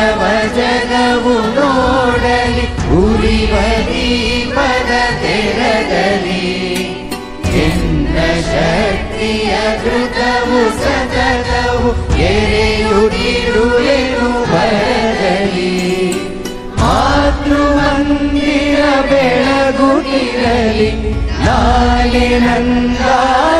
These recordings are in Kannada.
ತೇಜವ ಜಗವು ನೋಡಲಿ, ಉರಿವ ದೀಪದ ತೆರಗಲಿ. ನಿನ್ನ ಶಕ್ತಿಯ ಕೃತವು ಸತತವು ಎರೆಯುಡಿರುವೆನು ಬರಗಲಿ ಮಾತೃ ಮಂದಿರ ಬೆಳಗುತ್ತಿರಲಿ ನಾಳೆ ನಂದಾಲಿಗೆ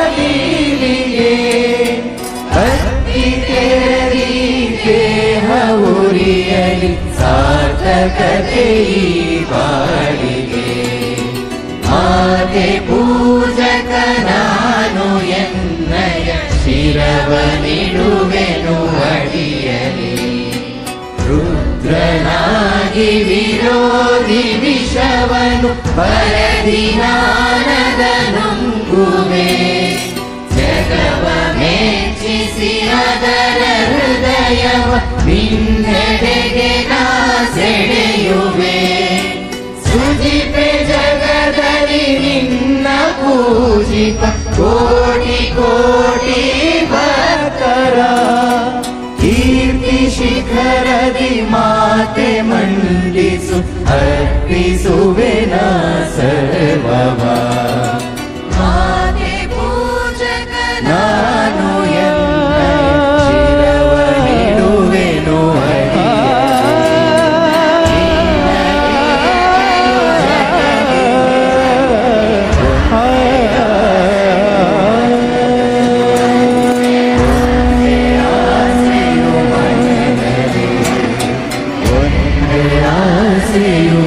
ಉರಿಯಲಿ ಸಾರ್ಥಕತೆ ಈ ಬಾಳಿಗೆ ಮಾತೆ ಪೂಜಕ ನಾನು ಎನ್ನಯ ಶಿರವನಿಡುವೆನು ಅಡಿಯಲಿ ರುದ್ರನಾಗಿ ವಿರೋಧಿ ವಿಷವನು ಪರದಿ ನಿನ್ನೆಡೆಗೆ ನಾ ಸೆಳೆಯುವೆ. ಸುಜಿಪೆ ಜಗದಲ್ಲಿ ನಿನ್ನ ಪೂಜಿತ ಕೋಟಿ ಕೋಟಿ ಭಕ್ತರ. ಕೀರ್ತಿ ಶಿಖರದಿ ಮಾತೆ ಮಂಡಿಸು, ಅರ್ಪಿಸುವೆ ನಾ ಸರ್ವವ. passeio